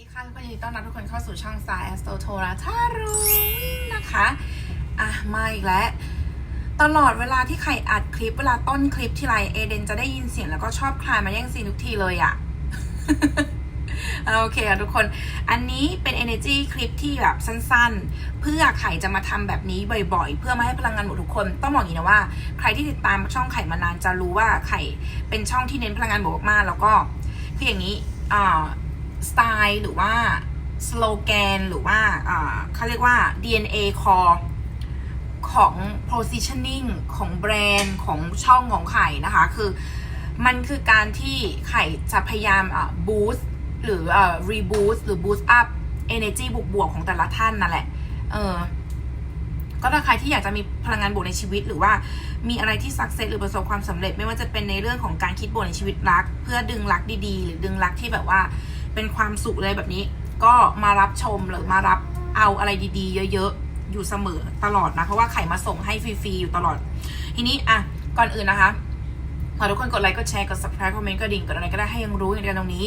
ดีค่ะทุกคนยินดีต้อนรับทุกคนเข้าสู่ช่องสายแอสโตโทราทารุนะคะ อะ มาอีกแล้ว ตลอดเวลาที่ใครอัดคลิปเวลาต้นคลิปที่ไรเอเดนจะได้ยินเสียงแล้วก็ชอบคลายมาแย่งซีนทุกทีเลยอะ่ะ โอเคอะทุกคน อันนี้เป็น energy คลิปที่แบบสั้นๆ เพื่อไข่จะมาทำแบบนี้บ่อยๆ เพื่อมาให้พลังงานหมดทุกคน ต้องบอกอย่างนี้นะว่า ใครที่ติดตามช่องไข่มานานจะรู้ว่าไข่เป็นช่องที่เน้นพลังงานบวกมากแล้วก็คืออย่างนี้อ่า สไตล์หรือว่าสโลแกนหรือว่าเขาเรียกว่า DNA core ของ positioning ของแบรนด์ของช่องของไข่นะคะ คือมันคือการที่ไข่จะพยายามอ่า boost หรืออ reboost หรือ boost up energy บวกๆของแต่ละท่านนั่นแหละเออก็ถ้าใครที่อยากจะมีพลังงานบวกในชีวิต หรือว่ามีอะไรที่สักเซสหรือประสบความสำเร็จ ไม่ว่าจะเป็นในเรื่องของการคิดบวกในชีวิตรัก เพื่อดึงรักดีๆ หรือดึงรักที่แบบว่า เป็นความสุขเลยแบบนี้ ก็มารับชมหรือมารับเอาอะไรดีๆ เยอะๆ อยู่เสมอตลอดนะ เพราะว่าไข่มาส่งให้ฟรีๆ อยู่ตลอด ทีนี้อะก่อนอื่นนะคะขอทุกคนกดไลค์ กดแชร์ กด subscribe คอมเมนต์ กดดิ่ง กดอะไรก็ได้ให้ยังรู้อย่างเดียวตรงนี้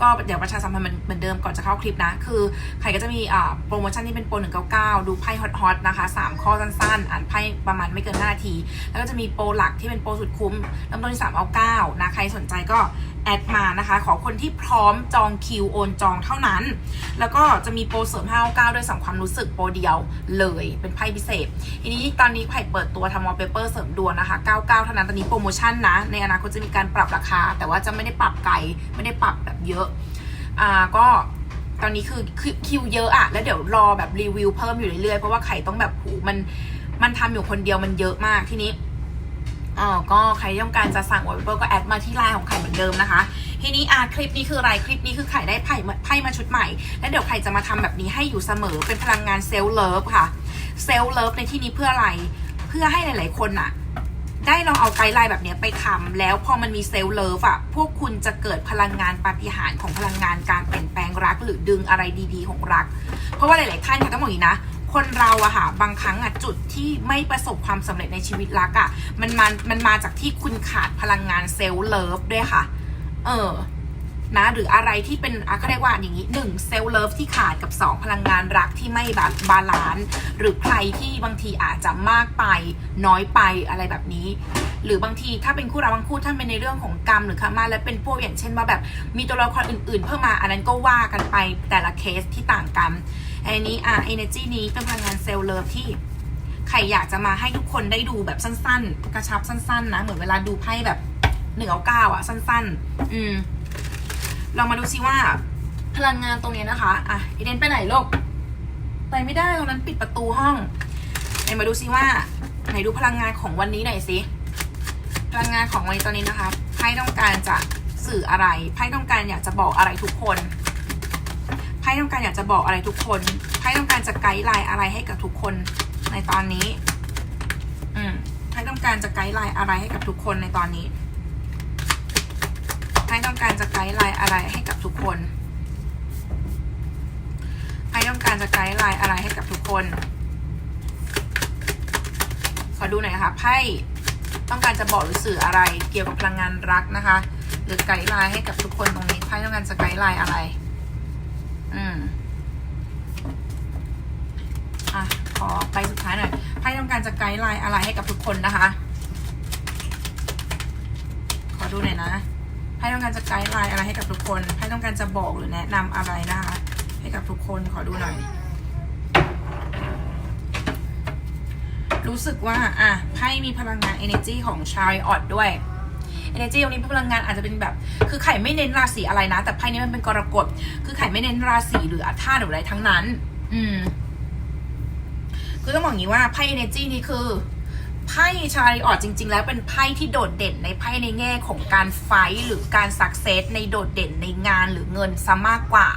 ก็เดี๋ยวประชาสัมพันธ์เหมือนเดิมก่อนจะเข้าคลิปนะ คือใครก็จะมีโปรโมชั่นที่เป็นโปร 199 ดูไพ่ฮอตๆนะคะ 3 ข้อสั้นๆ อ่านไพ่ประมาณไม่เกิน 5 นาที แล้วก็จะมีโปรหลักที่เป็นโปรสุดคุ้มเริ่มต้นที่3เอา9นะ ใครสนใจก็ แอดมานะคะ ขอคนที่พร้อมจองคิวโอนจองเท่านั้น แล้วก็จะมีโปรเสริม5 9ด้วยสองความรู้สึกโปรเดียวเลยเป็นไพ่พิเศษ ทีนี้ตอนนี้ไผ่เปิดตัวทำวอเปเปอร์เสริมดวงนะคะ 99 เท่านั้น ตอนนี้โปรโมชั่นนะ ในอนาคตจะมีการปรับราคา แต่ว่าจะไม่ได้ปรับไกล ไม่ได้ปรับแบบเยอะ อ่าก็ตอนนี้คือคือคิวเยอะอะแล้วเดี๋ยวรอแบบรีวิวเพิ่มอยู่เรื่อยๆ เพราะว่าไข่ต้องแบบหูมันมันทำอยู่คนเดียวมันเยอะมากทีนี้ อ๋อก็ใครต้องการจะสั่งวอลเปเปอร์ก็แอดมาที่ไลน์ของไข่เหมือนเดิมนะคะ ทีนี้อะคลิปนี้คืออะไรคลิปนี้คือไข่ได้ไพ่มาไพ่มาชุดใหม่ แล้วเดี๋ยวไข่จะมาทำแบบนี้ให้อยู่เสมอเป็นพลังงานเซลล์เลิฟค่ะ เซลล์เลิฟในที่นี้เพื่ออะไร เพื่อให้หลาย ๆ คนอะได้ลองเอาไกด์ไลน์แบบนี้ไปทำแล้วพอมันมีเซลล์เลิฟอะพวกคุณจะเกิดพลังงานปาฏิหาริย์ของพลังงานการเปลี่ยนแปลงรัก หรือดึงอะไรดี ๆ ของรัก เพราะว่าหลาย ๆ ท่านค่ะต้องบอกอย่างนี้นะ คนเราอะค่ะบางครั้งอะจุดที่ไม่ประสบความสำเร็จในชีวิตรักอะมันมามันมาจากที่คุณขาดพลังงานเซลล์เลิฟด้วยค่ะ เออนะหรืออะไรที่เป็นอะเขาเรียกว่าอย่างนี้หนึ่งเซลล์เลิฟที่ขาดกับ 2 พลังงานรักที่ไม่แบบบาลานซ์หรือใครที่บางทีอาจจะมากไปน้อยไปอะไรแบบนี้ หรือบางทีถ้าเป็นคู่รักบางคู่ท่านเป็นในเรื่องของกรรมหรือคามาและเป็นพวกอย่างเช่นว่าแบบมีตัวละครอื่น ๆ เพิ่มมาอันนั้นก็ว่ากันไปแต่ละเคสที่ต่างกัน อันนี้อะ energy นี้เป็นพลังงานเซลล์เลิฟที่ใครอยากจะมาให้ทุกคนได้ดูแบบสั้น ๆ กระชับสั้น ๆ นะ เหมือนเวลาดูไพ่แบบหนึ่งเอาเก้าอะ สั้น ๆ อืมเรามาดูซิว่า พลังงานตรงนี้นะคะ อะอีเดนไปไหนลูกไปไม่ได้ตรงนั้นปิดประตูห้องไหนมาดูซิว่า ไหนดูพลังงานของวันนี้หน่อยสิพลังงานของวันนี้ตอนนี้นะคะไพ่ต้องการจะสื่ออะไรไพ่ต้องการอยากจะบอกอะไรทุกคน พ่ต้องการอยากจะบอกอะไรทุกคนไพ่ต้องการจะไกด์ไลน์อะไรให้กับทุกคนในตอนนี้ อืมไพ่ต้องการจะไกด์ไลน์อะไรให้กับทุกคนในตอนนี้ไพ่ต้องการจะไกด์ไลน์อะไรให้กับทุกคนไพ่ต้องการจะไกด์ไลน์อะไรให้กับทุกคน ขอดูหน่อยนะคะไพ่ต้องการจะบอกหรือสื่ออะไรเกี่ยวกับพลังงานรักนะคะ หรือไกด์ไลน์ให้กับทุกคนตรงนี้ไพ่ต้องการจะไกด์ไลน์อะไร อืมอะ ขอไปสุดท้ายหน่อยไพ่ต้องการจะไกด์ไลน์อะไรให้กับทุกคนนะคะ ขอดูหน่อยนะไพ่ต้องการจะไกด์ไลน์อะไรให้กับทุกคนไพ่ต้องการจะบอกหรือแนะนำอะไรนะคะ ให้กับทุกคนขอดูหน่อย รู้สึกว่า อะไพ่มีพลังงาน energy ของชายออดด้วย energy ตรงนี้พลังงานอาจจะเป็นแบบ คือไข่ไม่เน้นราศีอะไรนะ แต่ไพ่นี้มันเป็นกรกฎ คือไข่ไม่เน้นราศีหรือธาตุหรืออะไรทั้งนั้น อืม คือต้องบอกอย่างนี้ว่าไพ่ energy นี้คือไพ่ชาริออดจริง ๆ แล้วเป็นไพ่ที่โดดเด่นในไพ่ในแง่ของการไฟหรือการสักเซสในโดดเด่นในงานหรือเงินซะมากกว่า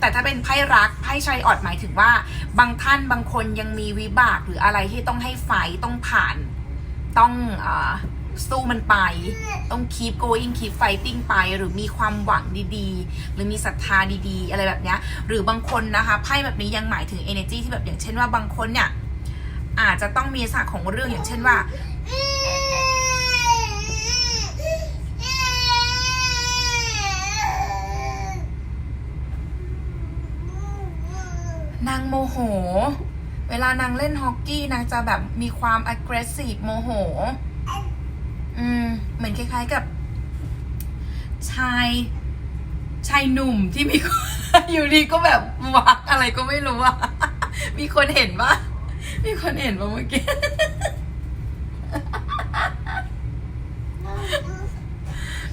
แต่ถ้าเป็นไพ่รักไพ่ชาริออดหมายถึงว่า บางท่านบางคนยังมีวิบากหรืออะไรที่ต้องให้ไฟต้องผ่านต้องอา สู้มันไป ต้อง keep going keep fighting ไป หรือมีความหวังดีๆ หรือมีศรัทธาดีๆ อะไรแบบเนี้ยหรือบางคนนะคะไพ่แบบนี้ยังหมายถึง energy ที่แบบอย่างเช่นว่าบางคนเนี่ยอาจจะต้องมีศาสตร์ของเรื่องอย่างเช่นว่า นางโมโห เวลานางเล่นฮอกกี้นางจะแบบมีความ aggressive โมโห อืมเหมือนคล้ายๆกับ ชายชายหนุ่มที่มี อยู่ดีก็แบบวักอะไรก็ไม่รู้อะมีคนเห็นปะมีคนเห็นปะเมื่อกี้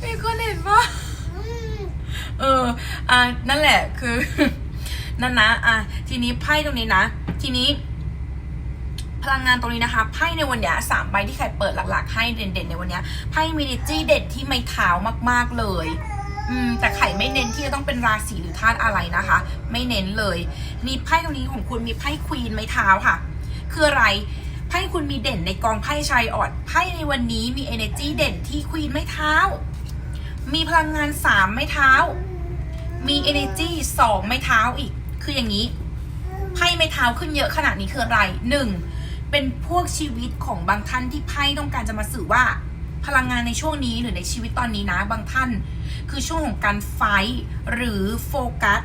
มีคนเห็นปะเออ อะนั่นแหละคือ นั่นนะ อะ ทีนี้ไพ่ตรงนี้นะ ทีนี้ พลังงานตรงนี้นะคะไพ่ในวันเนี้ยสามใบที่ใครเปิดหลักๆ ให้เด่นๆ ในวันเนี้ยไพ่มีดิจี้เด็ดที่ไม่เท้ามากๆเลยอืมแต่ไข่ไม่เน้นที่จะต้องเป็นราศีหรือธาตุอะไรนะคะ ไม่เน้นเลยนี่ไพ่ตรงนี้ของคุณมีไพ่ควีนไม้เท้าค่ะ คืออะไรไพ่คุณมีเด่นในกองไพ่ชายออดไพ่ในวันนี้มี energy เด่นที่ควีนไม้เท้า มีพลังงานสามไม้เท้า มี energy สองไม้เท้าอีก คืออย่างนี้ไพ่ไม้เท้าขึ้นเยอะขนาดนี้คืออะไรหนึ่ง เป็นพวกชีวิตของบางท่านที่ไพ่ต้องการจะมาสื่อว่า พลังงานในช่วงนี้หรือในชีวิตตอนนี้นะ บางท่าน คือช่วงของการไฟหรือโฟกัส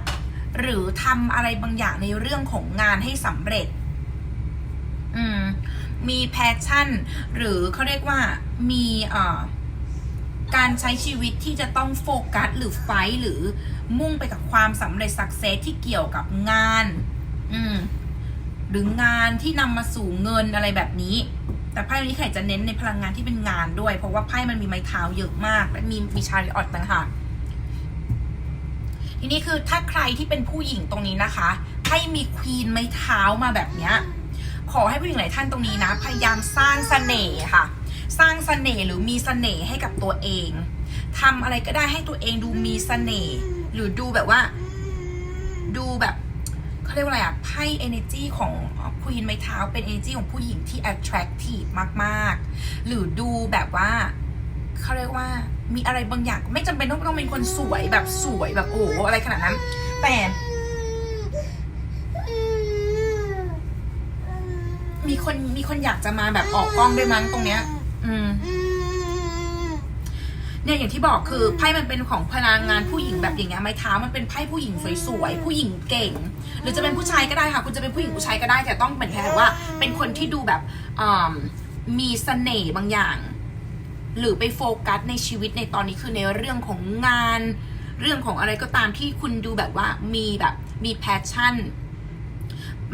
หรือทำอะไรบางอย่างในเรื่องของงานให้สำเร็จ อืม มีแพชชั่น หรือเขาเรียกว่ามีเอ่อการใช้ชีวิตที่จะต้องโฟกัสหรือไฟหรือมุ่งไปกับความสำเร็จสักเซสที่เกี่ยวกับงาน อืม หรืองานที่นำมาสู่เงินอะไรแบบนี้ แต่ไพ่นี้ไข่จะเน้นในพลังงานที่เป็นงานด้วย เพราะว่าไพ่มันมีไม้เท้าเยอะมาก และมีมีชาริออตต่างหากทีนี้คือถ้าใครที่เป็นผู้หญิงตรงนี้นะคะไพ่มีควีนไม้เท้ามาแบบเนี้ยขอให้ผู้หญิงหลายท่านตรงนี้นะ พยายามสร้างเสน่ห์ค่ะ สร้างเสน่ห์หรือมีเสน่ห์ให้กับตัวเองทำอะไรก็ได้ให้ตัวเองดูมีเสน่ห์หรือดูแบบว่า ดูแบบ เรียกว่าอะไรอะไพ่ energy ของผู้หญิงไม้เท้าเป็น energy ของผู้หญิงที่ attractive มากๆ หรือดูแบบว่าเขาเรียกว่ามีอะไรบางอย่างไม่จำเป็นต้องต้องเป็นคนสวยแบบสวยแบบโอ้โหอะไรขนาดนั้น แต่ มีคนมีคนอยากจะมาแบบออกกล้องด้วยมั้งตรงเนี้ย อืม เนี่ยอย่างที่บอกคือไพ่มันเป็นของพลังงานผู้หญิงแบบอย่างเงี้ยไม้เท้ามันเป็นไพ่ผู้หญิงสวยๆผู้หญิงเก่ง หรือจะเป็นผู้ชายก็ได้ค่ะ คุณจะเป็นผู้หญิงผู้ชายก็ได้ แต่ต้องเป็นแค่ว่า เป็นคนที่ดูแบบมีเสน่ห์บางอย่าง หรือไปโฟกัสในชีวิตในตอนนี้คือในเรื่องของงาน เรื่องของอะไรก็ตามที่คุณดูแบบว่ามีแบบมีแพชชั่น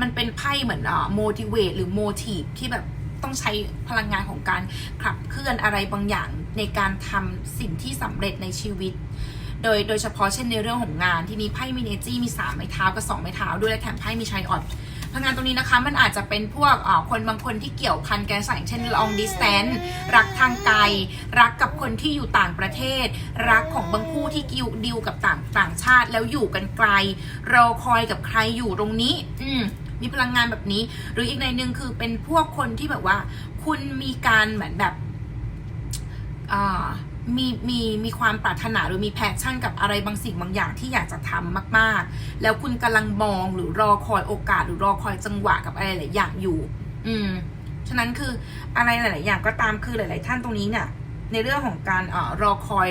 มันเป็นไพ่เหมือนอ่า motivate หรือ motive ที่แบบ ต้องใช้พลังงานของการขับเคลื่อนอะไรบางอย่างในการทำสิ่งที่สำเร็จในชีวิต โดยโดยเฉพาะเช่นในเรื่องของงานที่นี้ไพ่มีเนจี้มีสามไม้เท้ากับสองไม้เท้าด้วยและแถมไพ่มีชัยออดพลังงานตรงนี้นะคะมันอาจจะเป็นพวกคนบางคนที่เกี่ยวพันกันใส่เช่น long distance รักทางไกล รักกับคนที่อยู่ต่างประเทศ รักของบางคู่ที่กิวดิวกับต่างต่างชาติแล้วอยู่กันไกลรอคอยกับใครอยู่ตรงนี้ อืม มีพลังงานแบบนี้ หรืออีกในหนึ่งคือเป็นพวกคนที่แบบว่า คุณมีการเหมือนแบบมีมีมีความปรารถนาหรือมีแพชชั่นกับอะไรบางสิ่งบางอย่างที่อยากจะทำมาก ๆ แล้วคุณกำลังมองหรือรอคอยโอกาส หรือรอคอยจังหวะกับอะไรหลายอย่างอยู่ อืม ฉะนั้นคืออะไรหลาย ๆ อย่างก็ตามคือหลาย ๆ ท่านตรงนี้เนี่ย ในเรื่องของการเอ่อรอคอย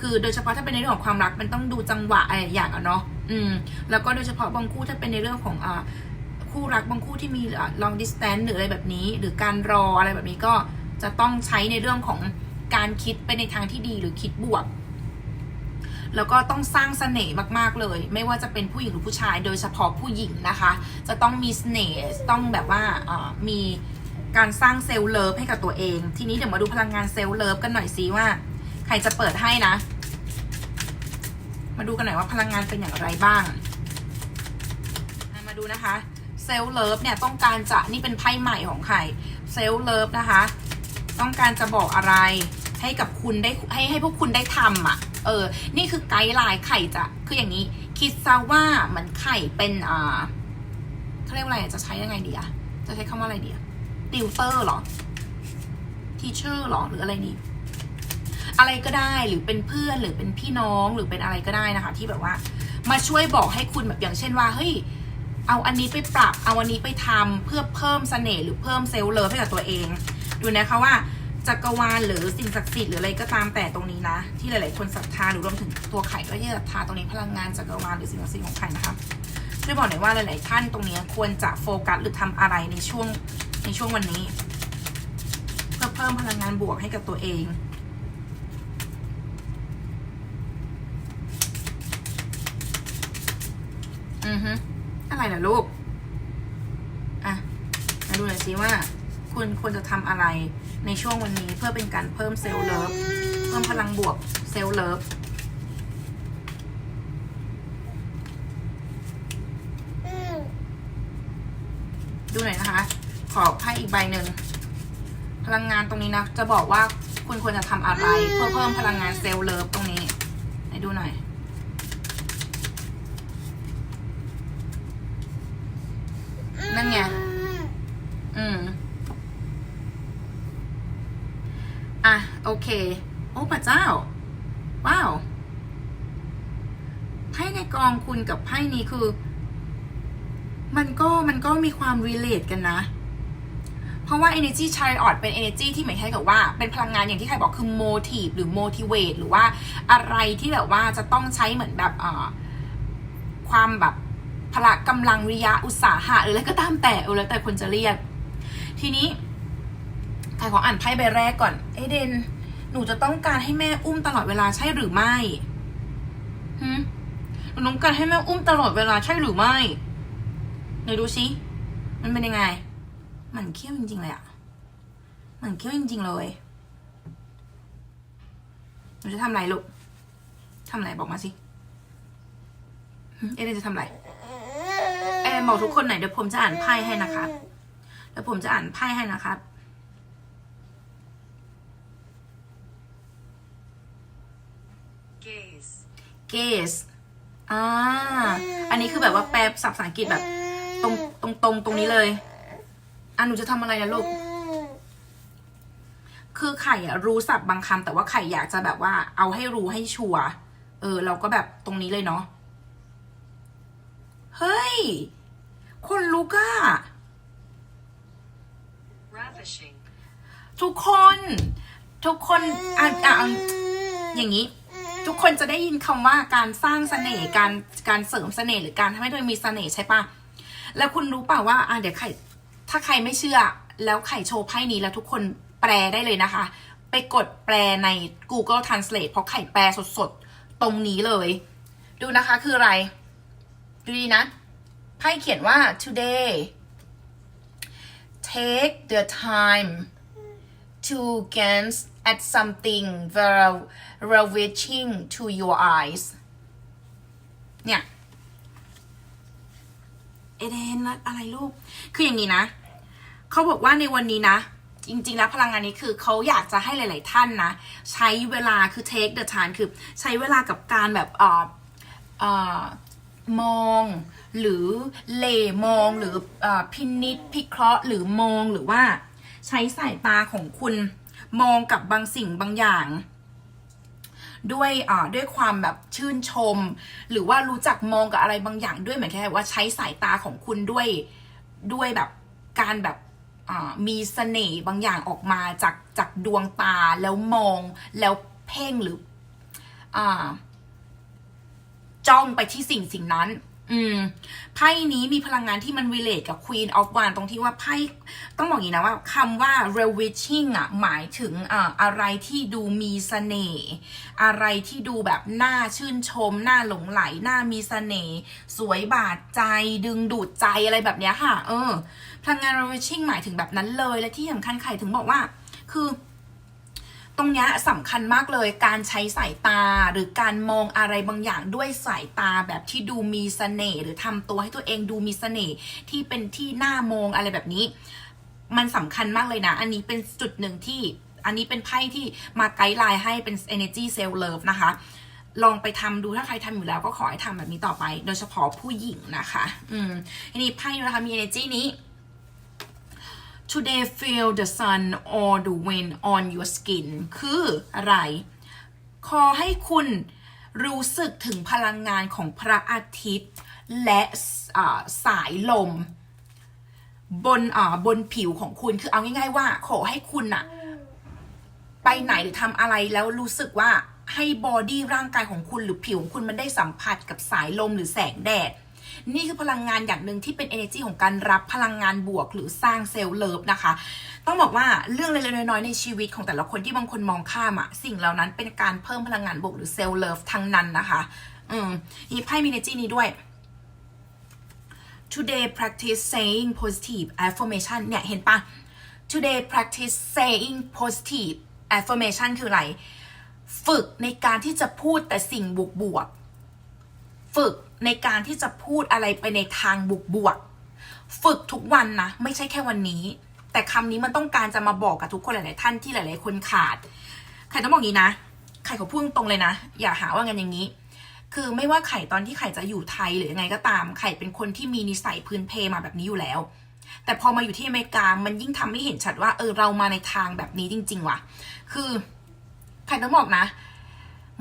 คือโดยเฉพาะถ้าเป็นในเรื่องของความรักมันต้องดูจังหวะอะไรอย่างอะเนาะ อืม แล้วก็โดยเฉพาะบางคู่ถ้าเป็นในเรื่องของอ่า คู่รักบางคู่ที่มีอ่า long distance หรืออะไรแบบนี้ หรือการรออะไรแบบนี้ก็จะต้องใช้ในเรื่องของการคิดไปในทางที่ดีหรือคิดบวก แล้วก็ต้องสร้างเสน่ห์มาก ๆ เลย ไม่ว่าจะเป็นผู้หญิงหรือผู้ชาย โดยเฉพาะผู้หญิงนะคะ จะต้องมีเสน่ห์ต้องแบบว่ามีการสร้างเซลล์เลิฟให้กับตัวเอง ทีนี้เดี๋ยวมาดูพลังงานเซลล์เลิฟกันหน่อยสิว่า ใครจะเปิดให้นะ มาดูกันหน่อยว่าพลังงานเป็นอย่างไรบ้าง มาดูนะคะ เซลล์เลิฟเนี่ยต้องการจะนี่เป็นไพ่ใหม่ของใครเซลล์เลิฟนะคะ ต้องการจะบอกอะไรให้กับคุณได้ให้ให้พวกคุณได้ทำอะ เออ นี่คือไกด์ไลน์ไข่จะคืออย่างนี้ คิดซะว่าเหมือนไข่เป็นอ่าเขาเรียกว่าอะไรจะใช้ยังไงดีอะจะใช้คำว่าอะไรดีอะติวเตอร์หรอทีเชอร์หรอหรืออะไรดีอะไรก็ได้หรือเป็นเพื่อนหรือเป็นพี่น้องหรือเป็นอะไรก็ได้นะคะ ที่แบบว่ามาช่วยบอกให้คุณแบบอย่างเช่นว่าเฮ้ย เอาอันนี้ไปปรับ เอาอันนี้ไปทำเพื่อเพิ่มเสน่ห์หรือเพิ่มเซลล์เลิฟให้กับตัวเอง ดูนะคะว่าจักรวาลหรือสิ่งศักดิ์สิทธิ์หรืออะไรก็ตามแต่ตรงนี้นะ ที่หลาย ๆ คนศรัทธาหรือรวมถึงตัวไข่ก็ที่ศรัทธาตรงนี้พลังงานจักรวาลหรือสิ่งศักดิ์สิทธิ์ของไข่นะคะช่วยบอกหน่อยว่าหลาย ๆ ท่านตรงนี้ควรจะโฟกัสหรือทำอะไรในช่วงในช่วงวันนี้ เพื่อเพิ่มพลังงานบวกให้กับตัวเองอือฮึ อะไรล่ะลูก อะ มาดูหน่อยสิว่า คุณควรจะทำอะไรในช่วงวันนี้เพื่อเป็นการเพิ่มเซลล์เลิฟ เพิ่มพลังบวกเซลล์เลิฟดูหน่อยนะคะ ขอไพ่อีกใบหนึ่ง พลังงานตรงนี้นะ จะบอกว่าคุณควรจะทำอะไร เพื่อเพิ่มพลังงานเซลล์เลิฟตรงนี้ไหนดูหน่อย นไง อืม อะ โอเค โอ้พระเจ้า ว้าวไพ่ในกองคุณกับไพ่นี้คือ มันก็มันก็มีความ relate กันนะ เพราะว่า energy chariot เป็น energy ที่หมายถึงกับว่า เป็นพลังงานอย่างที่ใครบอกคือ motive หรือ motivate หรือว่าอะไรที่แบบว่าจะต้องใช้เหมือนแบบเอ่อความแบบ พละกำลังวิยะอุตสาหะหรืออะไรก็ตามแต่เออแล้วแต่คนจะเรียก ทีนี้ใครขออ่านไพ่ใบแรกก่อน เอเดน หนูจะต้องการให้แม่อุ้มตลอดเวลาใช่หรือไม่หืมหนูต้องการให้แม่อุ้มตลอดเวลาใช่หรือไม่ไหนดูสิมันเป็นยังไง มันเขี้ยวจริงๆเลยอะมันเขี้ยวจริงๆเลยหนูจะทำอะไรลูกทำอะไรบอกมาสิ เอเดนจะทำอะไร เอเดนบอกทุกคนหน่อยเดี๋ยวผมจะอ่านไพ่ให้นะคะเดี๋ยวผมจะอ่านไพ่ให้นะครับ gaze, gaze อ่า อันนี้คือแบบว่าแปลศัพท์ภาษาอังกฤษแบบ ตรงตรงตรงตรงนี้เลยอะหนูจะทำอะไรนะลูก คือไข่อะรู้ศัพท์บางคำแต่ว่าไข่อยากจะแบบว่า เอาให้รู้ให้ชัวร์เออ เราก็แบบตรงนี้เลยเนาะ เฮ้ย คนลุกอะ ravishing, ทุกคน ทุกคนอะอะอะอย่างนี้ ทุกคนจะได้ยินคำว่าการสร้างเสน่ห์การการเสริมเสน่ห์หรือการทำให้ตัวเองมีเสน่ห์ใช่ปะแล้วคุณรู้เปล่าว่าอะเดี๋ยวไข่ถ้าใครไม่เชื่อ แล้วไข่โชว์ไพ่นี้แล้วทุกคนแปลได้เลยนะคะ ไปกดแปลใน Google Translate เพราะไข่แปลสดๆ ตรงนี้เลย ดูนะคะคืออะไร ดูดีนะ ไพ่เขียนว่า today take the time to glance at something very ravishing to your eyes เนี่ยเอเดนอะไรลูก คืออย่างนี้นะ เขาบอกว่าในวันนี้นะ จริง ๆ แล้วพลังงานนี้คือเขาอยากจะให้หลาย ๆ ท่านนะ ใช้เวลาคือ take the time คือใช้เวลากับการแบบอ่ออ่อมอง หรือเหลมองหรืออพินิจพิเคราะห์หรือมองหรือว่า ใช้สายตาของคุณมองกับบางสิ่งบางอย่าง ด้วยอ่าด้วยความแบบชื่นชม หรือว่ารู้จักมองกับอะไรบางอย่างด้วยเหมือนแค่ว่าใช้สายตาของคุณด้วยด้วยแบบการแบบมีเสน่ห์บางอย่างออกมาจากจากดวงตาแล้วมองแล้วเพ่งหรืออจ้องไปที่สิ่งสิ่งนั้น อืมไพ่นี้มีพลังงานที่มัน relate กับ Queen of w a n d ตรงที่ว่าไพ่ต้องบอกอย่างนี้นะว่าคำว่า ravishing อะหมายถึงอ่าอะไรที่ดูมีเสน่ห์อะไรที่ดูแบบน่าชื่นชม น่าหลงไหล น่ามีเสน่ห์สวยบาดใจดึงดูดใจอะไรแบบเนี้ยค่ะ เออ พลังงาน ravishing หมายถึงแบบนั้นเลยและที่สำคัญไข่ถึงบอกว่า คือ ตรงนี้สำคัญมากเลยการใช้สายตาหรือการมองอะไรบางอย่างด้วยสายตาแบบที่ดูมีเสน่ห์หรือทำตัวให้ตัวเองดูมีเสน่ห์ที่เป็นที่หน่ามองอะไรแบบนี้ มันสำคัญมากเลยนะ อันนี้เป็นจุดหนึ่งที่ อันนี้เป็นไพ่ที่มาไกด์ไลน์ให้เป็น energy self love นะคะ ลองไปทำดูถ้าใครทำอยู่แล้วก็ขอให้ทำแบบนี้ต่อไป โดยเฉพาะผู้หญิงนะคะ อืมทีนี้ไพ่นะคะมี energy นี้ Today feel the sun or the wind on your skin คืออะไร ขอให้คุณรู้สึกถึงพลังงานของพระอาทิตย์ และสายลม บนอ่าบนผิวของคุณคือเอาง่าย ๆ ว่า ขอให้คุณอะไปไหนหรือทำอะไรแล้วรู้สึกว่าให้บอดี้ร่างกายของคุณหรือผิวของคุณมันได้สัมผัสกับสายลมหรือแสงแดด นี่คือพลังงานอย่างหนึ่งที่เป็น energy ของการรับพลังงานบวก หรือสร้างเซลล์เลิฟนะคะ ต้องบอกว่าเรื่องเล็กๆน้อยๆในชีวิตของแต่ละคนที่บางคนมองข้ามอะสิ่งเหล่านั้นเป็นการเพิ่มพลังงานบวกหรือเซลล์เลิฟทั้งนั้นนะคะ อืมีไพ่มี energy นี้ด้วย today practice saying positive affirmation เนี่ย เห็นปะ today practice saying positive affirmation คืออะไร ฝึกในการที่จะพูดแต่สิ่งบวกบวกๆฝึก ในการที่จะพูดอะไรไปในทางบวกบวกฝึกทุกวันนะ ไม่ใช่แค่วันนี้ แต่คำนี้มันต้องการจะมาบอกกับทุกคนหลาย ๆ ท่านที่หลาย ๆ คนขาด ใครต้องบอกงนี้นะ ใครขอพูดตรงเลยนะ อย่าหาว่างันอย่างนี้ คือไม่ว่าไข่ตอนที่ไข่จะอยู่ไทยหรือยังไงก็ตาม ไข่เป็นคนที่มีนิสัยพื้นเพมาแบบนี้อยู่แล้ว แต่พอมาอยู่ที่อเมริกา มันยิ่งทำให้เห็นชัดว่า เออเรามาในทางแบบนี้จริง ๆ ว่ะ คือ ไข่ต้องบอกนะ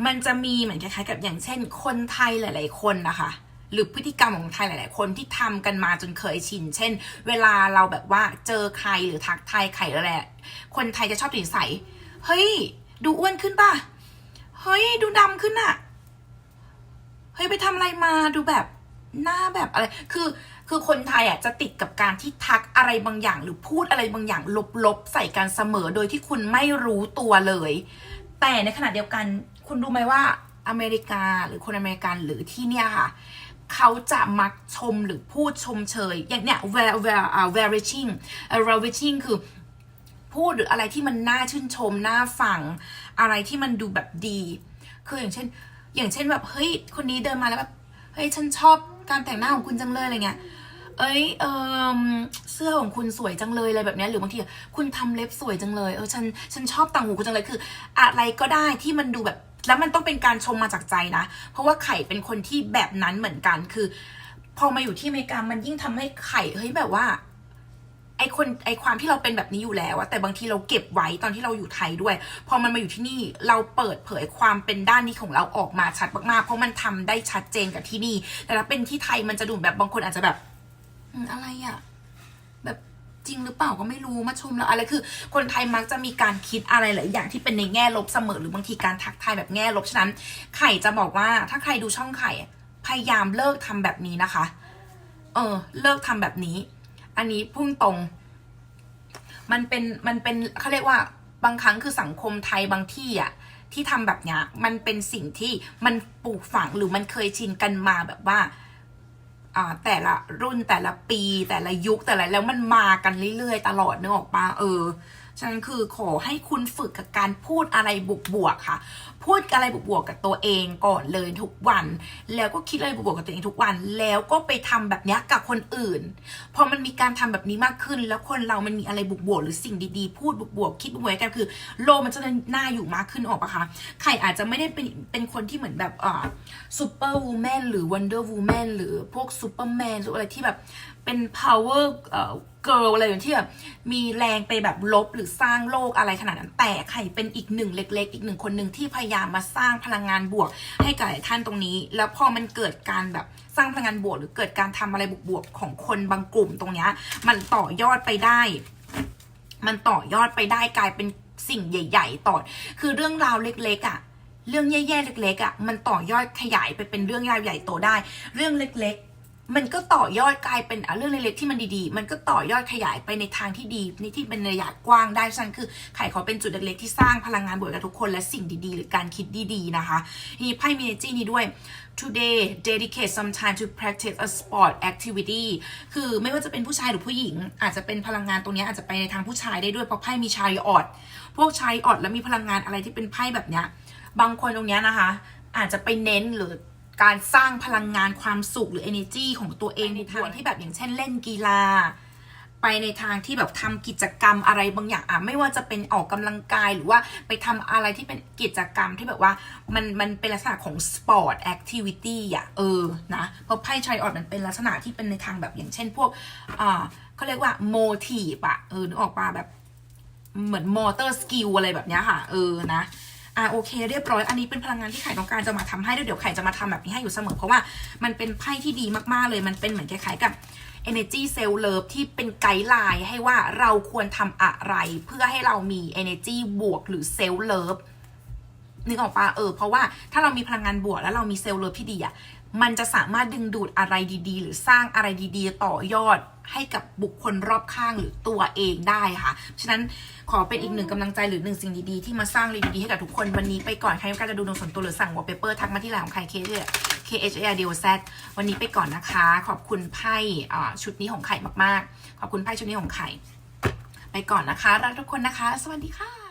มันจะมีเหมือนคล้ายๆกับอย่างเช่น คนไทยหลาย ๆ คนนะคะหรือพฤติกรรมของไทยหลาย ๆ คนที่ทำกันมาจนเคยชิน เช่น เวลาเราแบบว่าเจอใครหรือทักทายใครแล้วแหละคนไทยจะชอบติดใส่เฮ้ย ดูอ้วนขึ้นป่ะ เฮ้ย ดูดำขึ้นอะเฮ้ย ไปทำอะไรมา ดูแบบหน้าแบบอะไร คือ คือคนไทยอะจะติดกับการที่ทักอะไรบางอย่าง หรือพูดอะไรบางอย่างลบ ๆ ใส่กันเสมอ โดยที่คุณไม่รู้ตัวเลย แต่ในขณะเดียวกัน คุณรู้ไหมว่าอเมริกาหรือคนอเมริกันหรือที่เนี่ยค่ะ เขาจะมักชมหรือพูดชมเชย อย่างเนี้ย ver ver อ่า verishing เอ่อ verishing คือพูดหรืออะไรที่มันน่าชื่นชมน่าฟัง อะไรที่มันดูแบบดี คืออย่างเช่น อย่างเช่นแบบเฮ้ยคนนี้เดินมาแล้วแบบเฮ้ยฉันชอบการแต่งหน้าของคุณจังเลยอะไรเงี้ยเอ้ยเออเสื้อของคุณสวยจังเลยอะไรแบบเนี้ยหรือบางทีคุณทำเล็บสวยจังเลย เออฉันฉันชอบต่างหูคุณจังเลยคือ อะไรก็ได้ที่มันดูแบบ แล้วมันต้องเป็นการชมมาจากใจนะ เพราะว่าไข่เป็นคนที่แบบนั้นเหมือนกัน คือ พอมาอยู่ที่อเมริกามันยิ่งทำให้ไข่เฮ้ยแบบว่า ไอคนไอความที่เราเป็นแบบนี้อยู่แล้วอะแต่บางทีเราเก็บไว้ตอนที่เราอยู่ไทยด้วย พอมันมาอยู่ที่นี่เราเปิดเผยความเป็นด้านนี้ของเราออกมาชัดมากๆ เพราะมันทำได้ชัดเจนกับที่นี่ แต่ถ้าเป็นที่ไทยมันจะดูแบบบางคนอาจจะแบบอะไรอะ จริงหรือเปล่าก็ไม่รู้มาชมแล้วอะไรคือ คนไทยมักจะมีการคิดอะไรหลายอย่างที่เป็นในแง่ลบเสมอหรือบางทีการทักทายแบบแง่ลบฉะนั้น ไข่จะบอกว่าถ้าใครดูช่องไข่พยายามเลิกทำแบบนี้นะคะ เออ เลิกทำแบบนี้ อันนี้พุ่งตรง มันเป็นมันเป็นเขาเรียกว่าบางครั้งคือสังคมไทยบางที่อะที่ทำแบบเนี้ยมันเป็นสิ่งที่มันปลูกฝังหรือมันเคยชินกันมาแบบว่า แต่ละรุ่นแต่ละปีแต่ละยุคแต่ละแล้วมันมากันเรื่อยๆ ตลอดนึกออกปะเออ ฉะนั้นคือขอให้คุณฝึกกับการพูดอะไรบวกๆค่ะ พูดอะไรบวกๆกับตัวเองก่อนเลยทุกวัน แล้วก็คิดอะไรบวกๆกับตัวเองทุกวัน แล้วก็ไปทำแบบนี้กับคนอื่น พอมันมีการทำแบบนี้มากขึ้น แล้วคนเรามันมีอะไรบวกๆหรือสิ่งดีๆ พูดบวกๆคิดบวกๆกันคือ โลมันจะน่าอยู่มากขึ้นออกปะคะไข่อาจจะไม่ได้เป็นเป็นคนที่เหมือนแบบอ่าซูเปอร์วูแมนหรือวันเดอร์วูแมนหรือพวกซูเปอร์แมนหรืออะไรที่แบบ เป็น power เอ่อเกิร์ลอะไรอย่างที่แบบมีแรงไปแบบลบหรือสร้างโลกอะไรขนาดนั้น แต่ไข่เป็นอีกหนึ่งเล็ก ๆ อีกหนึ่งคนหนึ่งที่พยายามมาสร้างพลังงานบวก ให้กับท่านตรงนี้ แล้วพอมันเกิดการแบบสร้างพลังงานบวก หรือเกิดการทำอะไรบวกๆของคนบางกลุ่มตรงนี้มันต่อยอดไปได้ มันต่อยอดไปได้กลายเป็นสิ่งใหญ่ ๆ ต่อ คือเรื่องราวเล็ก ๆอะเรื่องแย่ๆเล็กๆอะมันต่อยอดขยายไปเป็นเรื่องราวใหญ่โตได้ เรื่องเล็กๆ มันก็ต่อยอดกลายเป็นเรื่องเล็กๆที่มันดีๆ มันก็ต่อยอดขยายไปในทางที่ดีในที่เป็นระยะกว้างได้ฉันคือไข่ขอเป็นจุดเล็กๆที่สร้างพลังงานบวกกับทุกคนและสิ่งดีๆ หรือการคิดดีๆนะคะมีไพ่มีเนจี้นี้ด้วย today dedicate some time to practice a sport activity คือไม่ว่าจะเป็นผู้ชายหรือผู้หญิง อาจจะเป็นพลังงานตรงนี้อาจจะไปในทางผู้ชายได้ด้วยเพราะไพ่มีชายออดพวกชายออดแล้วมีพลังงานอะไรที่เป็นไพ่แบบเนี้ยบางคนตรงเนี้ยนะคะ อาจจะไปเน้นหรือ การสร้างพลังงานความสุขหรือ energy ของตัวเองในทางที่แบบอย่างเช่นเล่นกีฬา ไปในทางที่แบบทำกิจกรรมอะไรบางอย่างอะไม่ว่าจะเป็นออกกำลังกายหรือว่าไปทำอะไรที่เป็นกิจกรรมที่แบบว่ามันมันเป็นลักษณะของสปอร์ตแอคทิวิตี้อะเออนะเพราะไพ่ชายออดมันเป็นลักษณะที่เป็นในทางแบบอย่างเช่นพวกอ่าเขาเรียกว่าโมทีฟอะเออนึกออกปะแบบเหมือนมอเตอร์สกิลอะไรแบบเนี้ยค่ะ เออนะ อะโอเค เรียบร้อย อันนี้เป็นพลังงานที่ไข่ต้องการจะมาทำให้ด้วเดี๋ยวไข่จะมาทำแบบนี้ให้อยู่เสมอ เพราะว่ามันเป็นไพ่ที่ดีมากๆเลย มันเป็นเหมือนคล้ายๆกับ energy cell love ที่เป็นไกด์ไลน์ให้ว่าเราควรทำอะไร เพื่อให้เรามี energy บวกหรือ self love นึกออกปะเออ เพราะว่าถ้าเรามีพลังงานบวกแล้วเรามีเซลล์เลิฟที่ดีอะมันจะสามารถดึงดูดอะไรดีๆ หรือสร้างอะไรดีๆ ต่อยอด ให้กับบุคคลรอบข้างหรือตัวเองได้ค่ะ ฉะนั้นขอเป็นอีกหนึ่งกำลังใจหรือหนึ่งสิ่งดีๆ ที่มาสร้างอะไรดีๆให้กับทุกคนวันนี้ไปก่อน ใครต้องการจะดูดวงส่วนตัวหรือสั่งวอลเปเปอร์ทักมาที่ไลน์ของใครเคส K H A R D O Z วันนี้ไปก่อนนะคะ ขอบคุณไพ่ชุดนี้ของไข่มากๆ ขอบคุณไพ่ชุดนี้ของไข่ ไปก่อนนะคะรักทุกคนนะคะ สวัสดีค่ะ